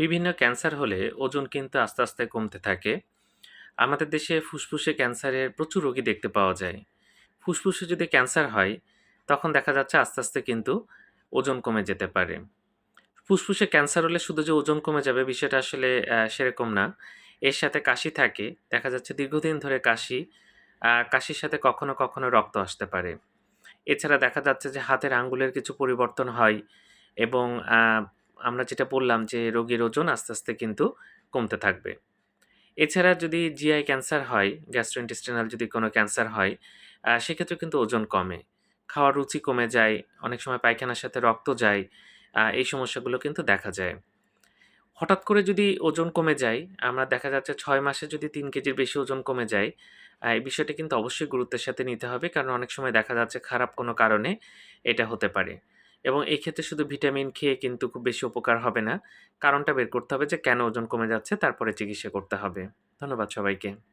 বিভিন্ন ক্যান্সার হলে ওজন কিন্তু আস্তে আস্তে কমতে থাকে। আমাদের দেশে ফুসফুসে ক্যান্সারের প্রচুর রোগী দেখতে পাওয়া যায়। ফুসফুসে যদি ক্যান্সার হয়, তখন দেখা যাচ্ছে আস্তে আস্তে কিন্তু ওজন কমে যেতে পারে। ফুসফুসে ক্যান্সার হলে শুধু যে ওজন কমে যাবে বিষয়টা আসলে সেরকম না। এর সাথে কাশি থাকে, দেখা যাচ্ছে দীর্ঘদিন ধরে কাশি কাশির সাথে কখনো কখনো রক্ত আসতে পারে। এছাড়া দেখা যাচ্ছে যে হাতের আঙ্গুলের কিছু পরিবর্তন হয় এবং আমরা যেটা বললাম যে রোগীর ওজন আস্তে আস্তে কিন্তু কমতে থাকবে। এছাড়া যদি জিআই ক্যান্সার হয় গ্যাস্ট্রোইন্টেস্টিনাল যদি কোনো ক্যান্সার হয় সেক্ষেত্রে কিন্তু ওজন কমে। খাওয়ার রুচি কমে যায়, অনেক সময় পায়খানার সাথে রক্ত যায় এই সমস্যাগুলো কিন্তু দেখা যায়। হঠাৎ করে যদি ওজন কমে যায়, আমরা দেখা যাচ্ছে ছয় মাসে যদি তিন কেজির বেশি ওজন কমে যায় এই বিষয়টা কিন্তু অবশ্যই গুরুত্বের সাথে নিতে হবে, কারণ অনেক সময় দেখা যাচ্ছে খারাপ কোনো কারণে এটা হতে পারে। এবং এই ক্ষেত্রে শুধু ভিটামিন খেয়ে কিন্তু খুব বেশি উপকার হবে না। কারণটা বের করতে হবে যে কেন ওজন কমে যাচ্ছে, তারপরে চিকিৎসা করতে হবে। ধন্যবাদ সবাইকে।